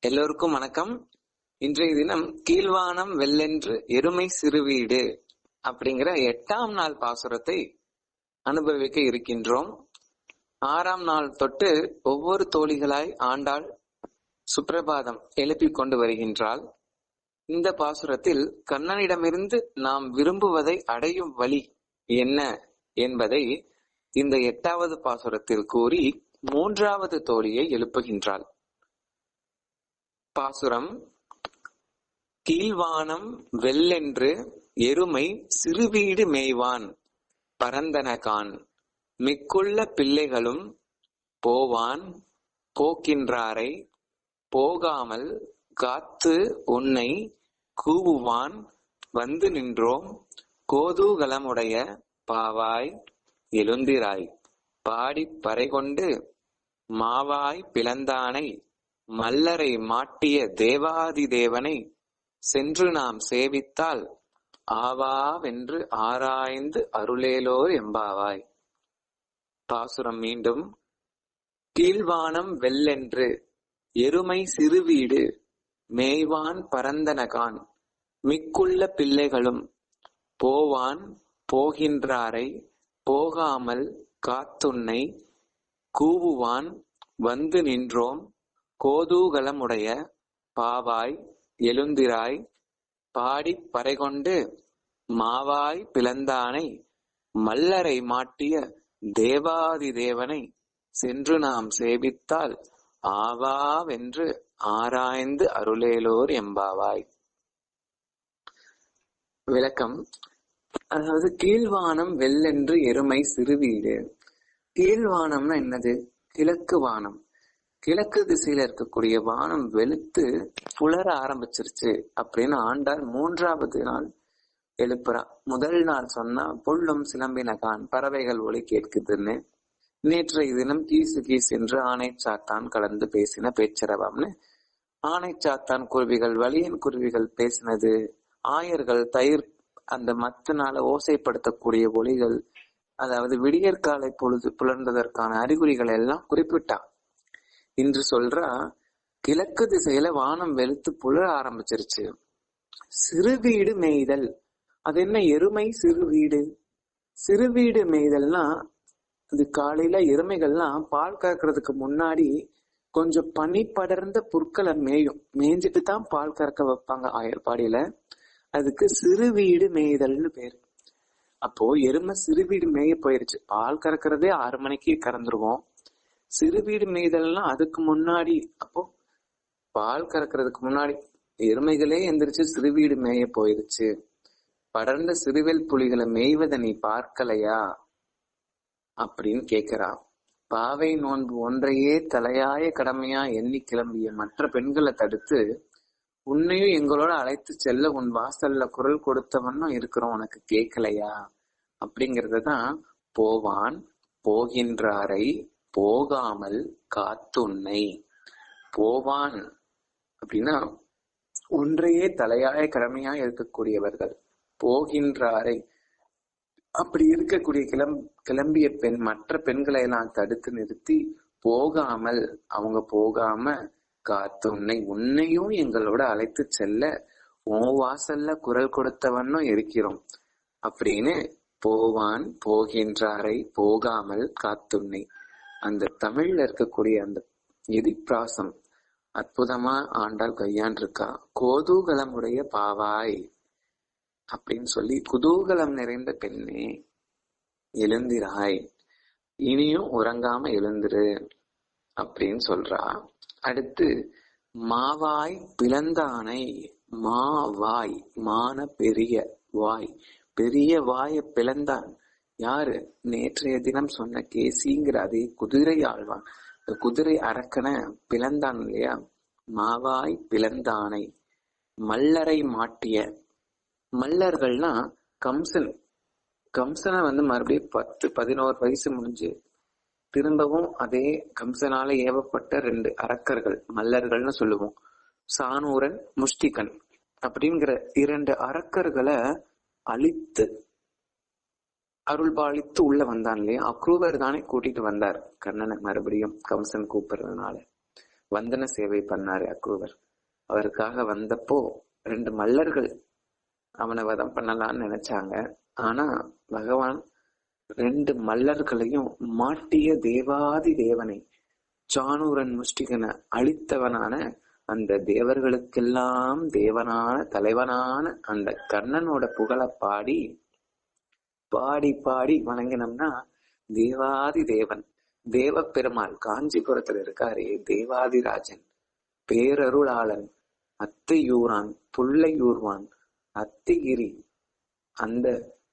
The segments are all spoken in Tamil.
எல்லோருக்கும் வணக்கம். இன்றைய தினம் கீழ்வானம் வெள்ளென்று எருமை சிறுவீடு அப்படிங்கிற எட்டாம் நாள் பாசுரத்தை அனுபவிக்க இருக்கின்றோம். ஆறாம் நாள் தொட்டு ஒவ்வொரு தோழிகளாய் ஆண்டாள் சுப்பிரபாதம் எழுப்பிக் கொண்டு வருகின்றாள். இந்த பாசுரத்தில் கண்ணனிடமிருந்து நாம் விரும்புவதை அடையும் வழி என்ன என்பதை இந்த எட்டாவது பாசுரத்தில் கூறி மூன்றாவது தோழியை எழுப்புகின்றாள். பாசுரம் கீழ்வானம் வெள்ளென்று எருமை சிறுவீடு மேய்வான் பரந்தனகான். மிக்குள்ள பிள்ளைகளும் போவான் போக்கின்றாரை போகாமல் காத்து உன்னை கூவுவான். வந்து நின்றோம் கோதூகலமுடைய பாவாய் எழுந்திராய். பாடிப் பறைகொண்டு மாவாய் பிளந்தானை மல்லரை மாட்டிய தேவாதி தேவனை சென்று நாம் சேவித்தால் ஆவாவென்று ஆராய்ந்து அருளேலோர் எம்பாவாய். பாசுரம் மீண்டும் கீழ்வானம் வெல்லென்று எருமை சிறுவீடு மேய்வான் பரந்தனகான் மிக்குள்ள பிள்ளைகளும் போவான் போகின்றாரை போகாமல் காத்துன்னை கூவுவான் வந்து நின்றோம் கோதூகலமுடைய பாவாய் எழுந்திராய் பாடிப் பறைகொண்டு மாவாய் பிளந்தானை மல்லரை மாட்டிய தேவாதி தேவனை சென்று நாம் சேவித்தால் ஆவாவென்று ஆராய்ந்து அருளேலோர் எம்பாவாய் விளக்கம். அதாவது கீழ்வானம் வெள்ளென்று எருமை சிறுவீடு. கீழ்வானம்னா என்னது? கிழக்கு வானம். கிழக்கு திசையில இருக்கக்கூடிய வானம் வெளுத்து புலர ஆரம்பிச்சிருச்சு அப்படின்னு ஆண்டாள் மூன்றாவது நாள் எழுப்புறா. முதல் நாள் சொன்னா புல்லும் சிலம்பினகான் பறவைகள் ஒளி கேட்குதுன்னு. நேற்றைய தினம் கீசு கீஸ் என்று ஆணை சாத்தான் கலந்து பேசின பேச்சரவம்னு. ஆணை சாத்தான் குருவிகள் வலியன் குருவிகள் பேசினது. ஆயர்கள் தயிர் அந்த மத்தனால ஓசைப்படுத்தக்கூடிய ஒளிகள் அதாவது விடியற்காலை பொழுது புலர்ந்ததற்கான அறிகுறிகள் எல்லாம் குறிப்பிட்டான் இன்று சொல்றா கிழக்கு திசையில வானம் வெளுத்து புலர ஆரம்பிச்சிருச்சு. சிறு வீடு மேய்தல். அது என்ன எருமை சிறு வீடு? சிறு வீடு மேய்தல்னா அது காலையில எருமைகள்லாம் பால் கறக்கிறதுக்கு முன்னாடி கொஞ்சம் பனி படர்ந்த புற்களை மேயும். மேய்ஞ்சிட்டு தான் பால் கறக்க வைப்பாங்க ஆயர்பாடியில. அதுக்கு சிறு வீடு மேய்தல்னு பேர். அப்போ எருமை சிறு வீடு மேய போயிருச்சு. பால் கறக்கிறதே ஆறு மணிக்கு கறந்துருவோம். சிறு வீடு மேய்தல்லாம் அதுக்கு முன்னாடி அப்போ பால் கறக்கிறதுக்கு முன்னாடி எருமைகளே எந்திரிச்சு சிறு வீடு மேய போயிருச்சு. படர்ந்த சிறுவேல் புலிகளை மேய்வதை நீ பார்க்கலையா? அப்படின்னு கேக்குறா. பாவை நோன்பு ஒன்றையே தலையாய கடமையா எண்ணி கிளம்பிய மற்ற பெண்களை தடுத்து உன்னையும் எங்களோட அழைத்து செல்ல உன் வாசல்ல குரல் கொடுத்தவனும் இருக்கிறோம் உனக்கு கேட்கலையா அப்படிங்கறத தான் போவான் போகின்றாரை போகாமல் காத்துன்னை. போவான் அப்படின்னா ஒன்றையே தலையாய கடமையா இருக்கக்கூடியவர்கள். போகின்றாரை. அப்படி இருக்கக்கூடிய கிளம் கிளம்பிய பெண் மற்ற பெண்களை எல்லாம் தடுத்து நிறுத்தி போகாமல் அவங்க போகாம காத்து உன்னை உன்னையும் எங்களோட அழைத்து செல்ல உன் வாசல்ல குரல் கொடுத்தவனும் இருக்கிறோம். அப்படின்னு போவான் போகின்றாரை போகாமல் காத்துன்னை. அந்த தமிழ்ல இருக்கக்கூடிய அந்த எதிப்பிராசம் அற்புதமா ஆண்டாள் கையாண்டிருக்கா. கோதூகலமுடைய பாவாய் அப்படின்னு சொல்லி குதூகலம் நிறைந்த பெண்ணே எழுந்திராய். இனியும் உறங்காம எழுந்துரு அப்படின்னு சொல்றா. அடுத்து மாவாய் பிளந்தானை மாவாய் மான பெரிய வாய். பெரிய வாய பிளந்தான். யாரு? நேற்றைய தினம் சொன்ன கேசிங்கிற அதே குதிரை ஆழ்வான் குதிரை அரக்கனை பிளந்தான் இல்லையா? மாவாய் பிளந்தானை. மல்லரை மாட்டிய. மல்லர்கள்னா கம்சன். கம்சனை வந்து மறுபடியும் பத்து பதினோரு வயசு முடிஞ்சு திரும்பவும் அதே கம்சனால ஏவப்பட்ட ரெண்டு அரக்கர்கள் மல்லர்கள்னு சொல்லுவோம். சானூரன் முஷ்டிகன். அப்படிங்கிற இரண்டு அரக்கர்களை அழித்து அருள்பாலித்து உள்ள வந்தான் இல்லையா? அக்ரூவர் தானே கூட்டிட்டு வந்தார். கர்ணனை மறுபடியும் கம்சன் கூப்பிடுறதுனால வந்தன சேவை பண்ணாரு அக்ரூவர் அவருக்காக வந்தப்போ ரெண்டு மல்லர்கள் அவனை வதம் பண்ணலாம்னு நினைச்சாங்க. ஆனா பகவான் ரெண்டு மல்லர்களையும் மாட்டிய தேவாதி தேவனை சானூரன் முஷ்டிகனை அழித்தவனான அந்த தேவர்களுக்கெல்லாம் தேவனான தலைவனான அந்த கர்ணனோட புகழ பாடி பாடி பாடி வணங்கினோம்னா தேவாதி தேவன் தேவ பெருமாள் காஞ்சிபுரத்துல இருக்காரே தேவாதிராஜன் பேரருளாளன் அத்தையூரான் புள்ளையூர்வான் அத்திகிரி அந்த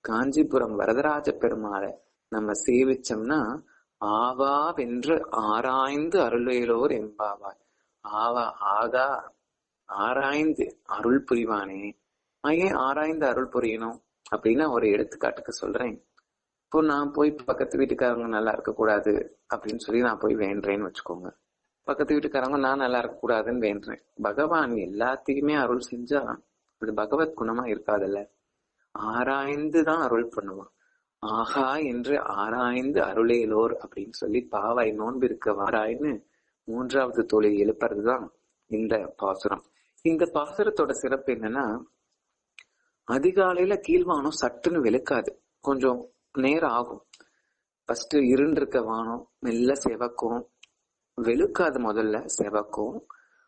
காஞ்சிபுரம் வரதராஜ பெருமாளை நம்ம சேவிச்சோம்னா ஆவா வென்று ஆராய்ந்து அருள்வேலோர் என்பாவாய். ஆவா ஆகா ஆராய்ந்து அருள் புரிவானே. ஏன் ஆராய்ந்து அருள் புரியணும்? அப்படின்னு ஒரு எடுத்துக்காட்டுக்கு சொல்றேன். இப்போ நான் போய் பக்கத்து வீட்டுக்காரங்க நல்லா இருக்க கூடாது அப்படின்னு சொல்லி நான் போய் வேண்டேன்னு வச்சுக்கோங்க. பக்கத்து வீட்டுக்காரங்க நான் நல்லா இருக்க கூடாதுன்னு வேண்டேன் பகவான் எல்லாத்தையுமே அருள் செஞ்சா அது பகவத் குணமா இருக்காதுல்ல? ஆராய்ந்து தான் அருள் பண்ணுவான். ஆஹா என்று ஆராய்ந்து அருளேலோர் அப்படின்னு சொல்லி பாவாய் நோன்பிருக்க வாராய்ன்னு மூன்றாவது தொழில் எழுப்புறதுதான் இந்த பாசுரம். இந்த பாசுரத்தோட சிறப்பு என்னன்னா அதிகாலையில கீழ்வானம் சட்டுன்னு வெளுக்காது. கொஞ்சம் நேரம் ஆகும். ஃபர்ஸ்ட் இருண்டிருக்க வானம் மெல்ல செவக்கும். வெளுக்காது முதல்ல செவக்கும்.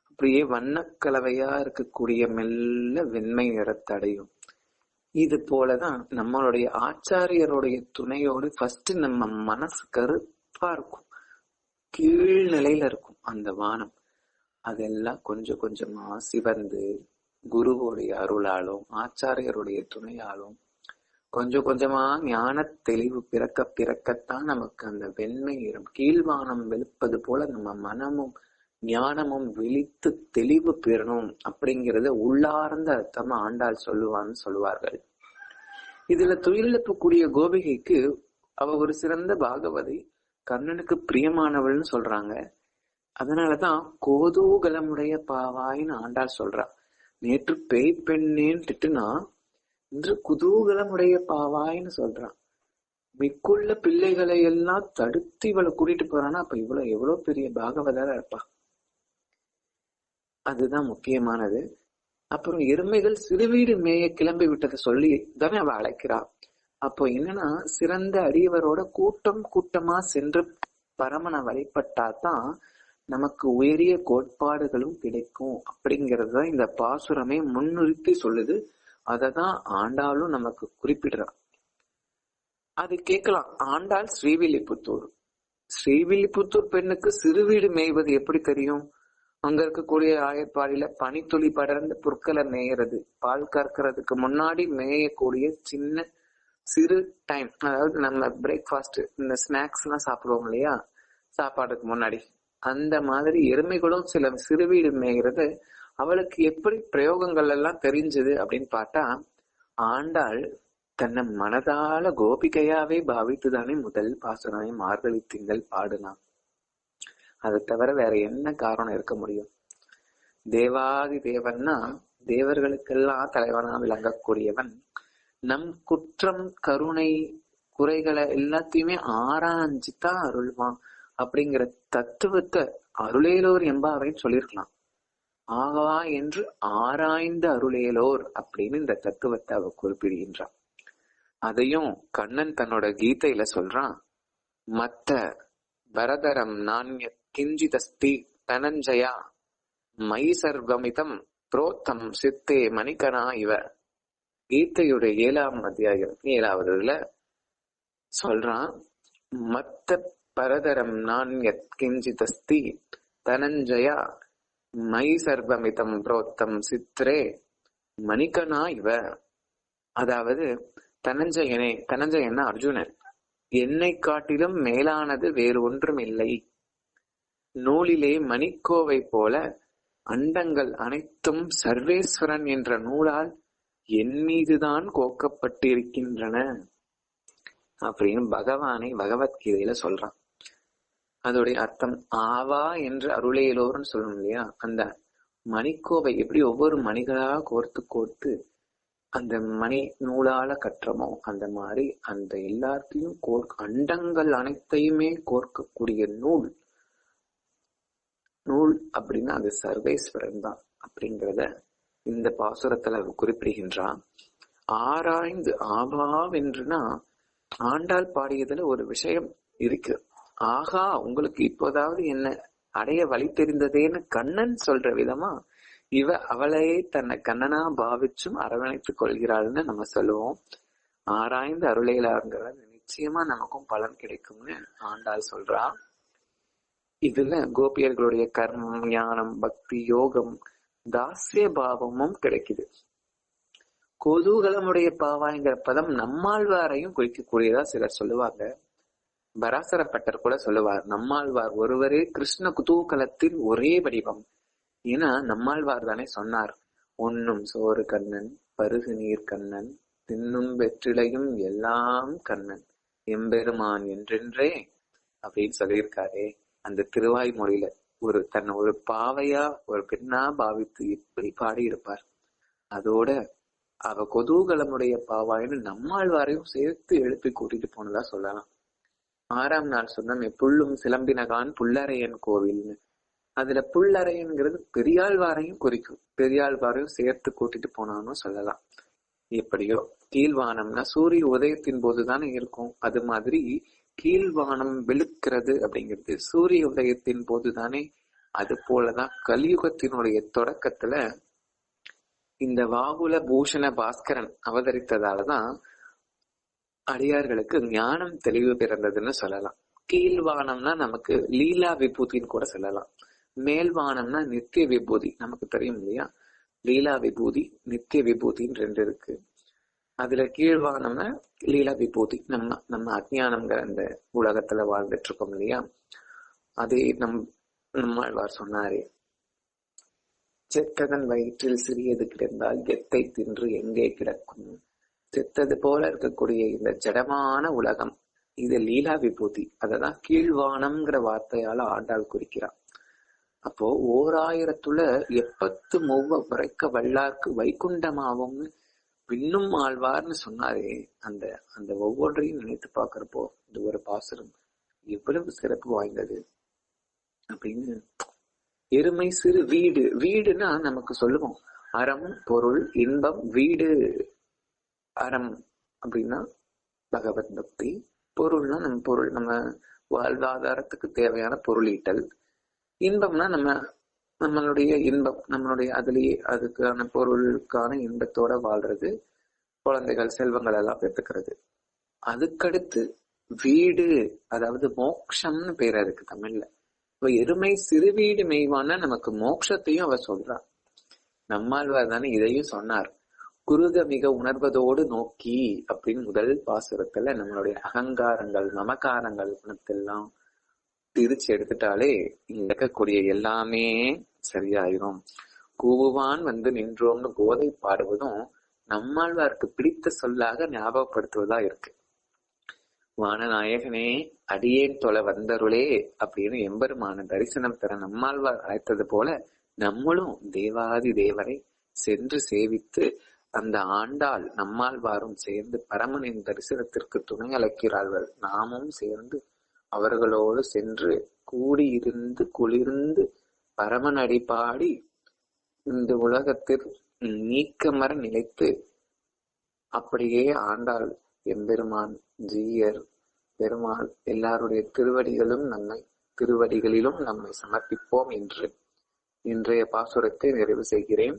அப்படியே வண்ணக்கலவையா இருக்கக்கூடிய மெல்ல வெண்மை நிறத்தடையும். இது போலதான் நம்மளுடைய ஆச்சாரியருடைய துணையோடு ஃபர்ஸ்ட் நம்ம மனசு கருப்பா இருக்கும். கீழ் நிலையில இருக்கும் அந்த வானம். அதெல்லாம் கொஞ்சம் கொஞ்சமா சிவந்து குருவோடைய அருளாலும் ஆச்சாரியருடைய துணையாலும் கொஞ்சம் கொஞ்சமா ஞான தெளிவு பிறக்க பிறக்கத்தான் நமக்கு அந்த வெண்மை நிறம் கீழ்வானம் வெளுப்பது போல நம்ம மனமும் ஞானமும் விழித்து தெளிவு பெறணும் அப்படிங்கிறத உள்ளார்ந்த அர்த்தமா ஆண்டாள் சொல்லுவான்னு சொல்லுவார்கள். இதுல துயிலெழுப்பக்கூடிய கோபிகைக்கு அவ ஒரு சிறந்த பாகவதி கர்ணனுக்கு பிரியமானவள்னு சொல்றாங்க. அதனாலதான் கோதூகலமுடைய பாவாயின்னு ஆண்டாள் சொல்றா. நேற்று பேய் பெண்ணேன்னு திட்டுனா இன்று குதூகலம் உடைய பாவாயின்னு சொல்றான். மிக்குள்ள பிள்ளைகளை எல்லாம் தடுத்து இவளை கூட்டிட்டு போறான்னா அப்ப இவ்வளவு எவ்வளவு பெரிய பாகவதரா இருப்பா? அதுதான் முக்கியமானது. அப்புறம் எருமைகள் சிறுவீடு மேய கிளம்பி விட்டதை சொல்லி தானே அவ அழைக்கிறா. அப்போ என்னன்னா சிறந்த அடியவரோட கூட்டம் கூட்டமா சென்று பரமனை வழிபட்டாதான் நமக்கு உயரிய கோட்பாடுகளும் கிடைக்கும் அப்படிங்கிறது தான் இந்த பாசுரமே முன்னிறுத்தி சொல்லுது. அததான் ஆண்டாளும் நமக்கு குறிப்பிடுறா. அது கேட்கலாம் ஆண்டாள் ஸ்ரீவில்லிபுத்தூர். ஸ்ரீவில்லிபுத்தூர் பெண்ணுக்கு சிறுவீடு மேய்வது எப்படி தெரியும்? அங்க இருக்கக்கூடிய ஆயர்பாடியில பனித்துளி படர்ந்த புற்களை மேயறது பால் கறக்கிறதுக்கு முன்னாடி மேயக்கூடிய சின்ன சிறு டைம் அதாவது நம்ம பிரேக்ஃபாஸ்ட் இந்த ஸ்நாக்ஸ் எல்லாம் சாப்பிடுவோம் இல்லையா? சாப்பாடுக்கு முன்னாடி. அந்த மாதிரி எருமைகளும் சில சிறுவீடு மேய்கிறது. அவளுக்கு எப்படி பிரயோகங்கள் எல்லாம் தெரிஞ்சது அப்படின்னு பார்த்தா ஆண்டாள் தன்னை மனதால கோபிகையாவே பாவித்துதானே முதல் பாசனாய் மார்கழி திங்கள் பாடுனான் அதை தவிர வேற என்ன காரணம் இருக்க முடியும்? தேவாதி தேவன்னா தேவர்களுக்கெல்லாம் தலைவனா விளங்கக்கூடியவன். நம் குற்றம் கருணை குறைகளை எல்லாத்தையுமே ஆராய்ஞ்சுதான் அருள்வான். அப்படிங்கிற தத்துவத்தை அருளேலோர் என்பாவைன்னு சொல்லியிருக்கலாம். ஆகவா என்று ஆராய்ந்த அருளேலோர் அப்படின்னு இந்த தத்துவத்தை அவ குறிப்பிடுகின்றான் அதையும் கண்ணன் தன்னோட கீதையில சொல்றான். மத்த பரதரம் நான்ய கிஞ்சிதஸ்தி தனஞ்சயா மை சர்வமிதம் புரோத்தம் சித்தே மணிகனா இவ. கீதையுடைய ஏழாம் அத்தியாயம் ஏழாவதுல சொல்றான் மத்த பரதரம் நான்ய கிஞ்சிதஸ்தி தனஞ்சயா மை சர்வமிதம் புரோத்தம் சித்ரே மணிகனா இவ. அதாவது தனஞ்சயனே தனஞ்சயன்னா அர்ஜுனன். என்னை காட்டிலும் மேலானது வேறு ஒன்றும் இல்லை நூலிலே மணிக்கோவை போல அண்டங்கள் அனைத்தும் சர்வேஸ்வரன் என்ற நூலால் என் மீதுதான் கோக்கப்பட்டிருக்கின்றன. அப்படின்னு பகவானை பகவத்கீதையில சொல்றான். அதோடைய அர்த்தம் ஆவா என்று அருளையிலோர்னு சொல்லணும் இல்லையா? அந்த மணிக்கோவை எப்படி ஒவ்வொரு மணிகளாக கோர்த்து கோர்த்து அந்த மணி நூலால கற்றமோ அந்த மாதிரி அந்த எல்லாத்தையும் கோர்க்க அண்டங்கள் அனைத்தையுமே கோர்க்கக்கூடிய நூல். நூல் அப்படின்னா அது சர்வேஸ்வரன் தான் அப்படிங்கிறத இந்த பாசுரத்துல அவர் குறிப்பிடுகின்றான் ஆராய்ந்து ஆவாவென்றுனா ஆண்டாள் பாடியதுல ஒரு விஷயம் இருக்கு. ஆகா உங்களுக்கு இப்போதாவது என்ன அடைய வழி தெரிந்ததேன்னு கண்ணன் சொல்ற விதமா இவ அவளையே தன்னை கண்ணனா பாவிச்சும் அரவணைத்துக் கொள்கிறாள்னு நம்ம சொல்லுவோம். ஆராய்ந்து அருளையிலாருங்கிறது நிச்சயமா நமக்கும் பலன் கிடைக்கும்னு ஆண்டாள் சொல்றா. இதுல கோபியர்களுடைய கர்மம் ஞானம் பக்தி யோகம் தாசிய பாவமும் கிடைக்குது. கொதூகலமுடைய பாவாங்கிற பதம் நம்மாழ்வாரையும் குறிக்கக்கூடியதா சிலர் சொல்லுவாங்க. பராசரப்பட்டர் கூட சொல்லுவார் நம்மாழ்வார் ஒருவரே கிருஷ்ண குதூகலத்தின் ஒரே வடிவம். ஏன்னா நம்மாழ்வார் தானே சொன்னார் உண்ணும் சோறு கண்ணன் பருகு நீர் கண்ணன் தின்னும் வெற்றிலையும் எல்லாம் கண்ணன். எம்பெருமான் என்றென்றே அப்படின்னு சொல்லியிருக்காரே அந்த திருவாய்மொழியில. ஒரு தன்னை ஒரு பாவையா ஒரு பெண்ணா பாவித்து இப்படி பாடி இருப்பார் அதோட அவ கொதூகலமுடைய பாவாயின்னு நம்மாழ்வாரையும் சேர்த்து எழுப்பி கூட்டிட்டு போனதா சொல்லலாம். ஆறாம் நாள் சொன்னமே புள்ளும் சிலம்பினகான் புல்லறையன் கோவில்னு. அதுல புல்லறையன்கிறது பெரியாழ்வாரையும் குறிக்கும். பெரியாழ்வாரையும் சேர்த்து கூட்டிட்டு போனான்னு சொல்லலாம். எப்படியோ கீழ்வானம்னா சூரிய உதயத்தின் போதுதானே இருக்கும். அது மாதிரி கீழ்வானம் வெளுக்கிறது அப்படிங்கிறது சூரிய உதயத்தின் போதுதானே. அது போலதான் கலியுகத்தினுடைய தொடக்கத்துல இந்த வாகுல பூஷண பாஸ்கரன் அவதரித்ததாலதான் அடியார்களுக்கு ஞானம் தெளிவு பிறந்ததுன்னு சொல்லலாம். கீழ்வானம்னா நமக்கு லீலா விபூதின்னு கூட சொல்லலாம். மேல்வானம்னா நித்திய விபூதி. நமக்கு தெரியும் இல்லையா? லீலா விபூதி நித்திய விபூதின்னு ரெண்டு இருக்கு. அதுல கீழ்வானம்னா லீலா விபூதி. நம்ம நம்ம அஜ்ஞானம்ங்கிற அந்த உலகத்துல வாழ்ந்துட்டு இருக்கோம் இல்லையா? அதே நம் நம்மாழ்வார் சொன்னாரே செத்ததன் வயிற்றில் சிறியது கிடந்தால் கெத்தை தின்று எங்கே கிடக்கும்? செத்தது போல இருக்கக்கூடிய இந்த ஜடமான உலகம் இது லீலா விபூதி. அததான் கீழ்வானம்ங்கிற வார்த்தையால ஆண்டாள் குறிக்கிறான் அப்போ ஓராயிரத்துல எப்பத்து மொவ்வ உரைக்க வல்லார்க்கு வைகுண்டமாவும்னு விண்ணும் ஆழ்வார்னு சொன்னாரே அந்த அந்த ஒவ்வொன்றையும் நினைத்து பாக்குறப்போ இந்த ஒரு பாசுரம். எவ்வளவு சிறப்பு வாய்ந்தது அப்படின்னு. எருமை சிறு வீடு வீடுன்னா நமக்கு சொல்லுவோம். அறம் பொருள் இன்பம் வீடு. அறம் அப்படின்னா பகவத் பக்தி. பொருள்னா நம்ம பொருள் நம்ம வாழ்வாதாரத்துக்கு தேவையான பொருளீட்டல். இன்பம்னா நம்ம நம்மளுடைய இன்பம் நம்மளுடைய அதுலேயே அதுக்கான பொருளுக்கான இன்பத்தோட வாழ்றது குழந்தைகள் செல்வங்கள் எல்லாம் பெற்றுக்கிறது. அதுக்கடுத்து வீடு அதாவது மோக்ஷம்னு பேர் அதுக்கு தமிழ்ல. இப்ப எருமை சிறு வீடு மெய்வான நமக்கு மோட்சத்தையும் அவர் சொல்றார் நம்மாழ்வார் தானே இதையும் சொன்னார். குருக மிக உணர்வதோடு நோக்கி அப்படின்னு முதல் பாசுரத்துல நம்மளுடைய அகங்காரங்கள் நமக்காரங்கள் குணத்தெல்லாம் பிரிச்சு எடுத்துட்டாலே இங்க இருக்கக்கூடிய எல்லாமே சரியாயிரும். கூவுவான் வந்து நின்றோம்னு போதை பாடுவதும் நம்மாழ்வாருக்கு பிடித்த சொல்லாக ஞாபகப்படுத்துவதா இருக்கு. வானநாயகனே அடியேன் தொலை வந்தருளே அப்படின்னு எம்பெருமான தரிசனம் தர நம்மாழ்வார் அழைத்தது போல நம்மளும் தேவாதி தேவரை சென்று சேவித்து அந்த ஆண்டாள் நம்மாழ்வாரும் சேர்ந்து பரமனின் தரிசனத்திற்கு துணை அழைக்கிறார்கள். நாமும் சேர்ந்து அவர்களோடு சென்று கூடியிருந்து குளிர்ந்து பரமன் அடிபாடி இந்த உலகத்தில் நீக்கமர நிலைத்து அப்படியே ஆண்டாள் எம்பெருமான் ஜீயர் பெருமாள் எல்லாருடைய திருவடிகளும் நம்மை திருவடிகளிலும் நம்மை சமர்ப்பிப்போம் என்று இன்றைய பாசுரத்தை நிறைவு செய்கிறேன்.